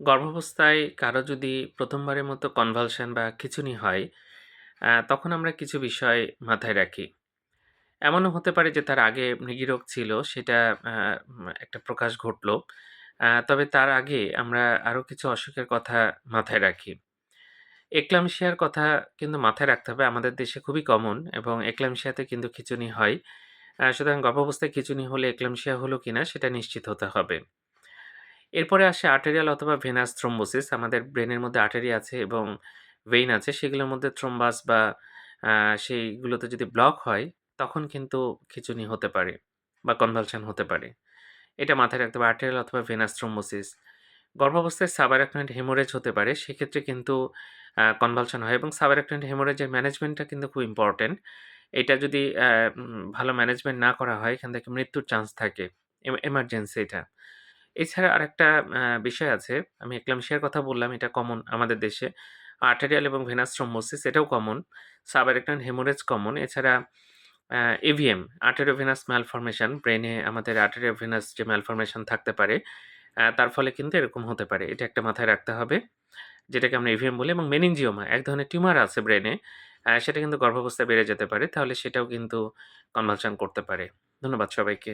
গর্ভাবস্থায় কারও যদি প্রথমবারের মতো কনভালশন বা খিচুনি হয়, তখন আমরা কিছু বিষয় মাথায় রাখি। এমনও হতে পারে যে তার আগে মৃগীরোগ ছিল সেটা একটা প্রকাশ ঘটলো। তবে তার আগে আমরা আরও কিছু অসুখের কথা মাথায় রাখি। এক্লামশিয়ার কথা কিন্তু মাথায় রাখতে হবে। আমাদের দেশে খুবই কমন এবং এক্লামশিয়াতে কিন্তু খিঁচুনি হয়। সুতরাং গর্ভাবস্থায় খিঁচুনি হলে এক্লামশিয়া হলো কিনা সেটা নিশ্চিত হতে হবে। এরপরে আসে আর্টেরিয়াল অথবা ভেনাস থ্রম্বোসিস। আমাদের ব্রেনের মধ্যে আর্টারি আছে এবং ভেইন আছে। সেগুলোর মধ্যে থ্রম্বাস বা সেইগুলোতে যদি ব্লক হয়, তখন কিন্তু খিঁচুনি হতে পারে বা কনভালশন হতে পারে। এটা মাথায় রাখতে হবে আর্টেরিয়াল অথবা ভেনাস থ্রম্বোসিস। গর্ভাবস্থায় সাবারাকনয়েড হেমোরেজ হতে পারে। সেক্ষেত্রে কিন্তু কনভালশন হয় এবং সাবারাকনয়েড হেমোরেজের ম্যানেজমেন্টটা কিন্তু খুব ইম্পোর্টেন্ট। এটা যদি ভালো ম্যানেজমেন্ট না করা হয়, এখান থেকে মৃত্যুর চান্স থাকে। এম এমার্জেন্সি এটা। এছাড়া আরেকটা আ বিষয় আছে। আমি এক্লামশিয়ার কথা বললাম, এটা কমন আমাদের দেশে। আর্টেরিয়াল এবং ভেনাস থ্রম্বোসিস এটাও কমন। Subarachnoid haemorrhage common. এছাড়া আ এভিএম, আর্টেরিওভেনাস ম্যালফরমেশন, ব্রেইনে আমাদের আর্টেরিওভেনাস যে ম্যালফরমেশন থাকতে পারে, তার ফলে কিন্তু এরকম হতে পারে। এটা একটা মাথায় রাখতে হবে। যেটাকে আমরা এভিএম বলি এবং মেনিনজিওমা এক ধরনের টিউমার আছে ব্রেইনে। আ সেটা কিন্তু গর্ভাবস্থায় বেড়ে যেতে পারে। তাহলে সেটাও কিন্তু কনভালশন করতে পারে। ধন্যবাদ সবাইকে।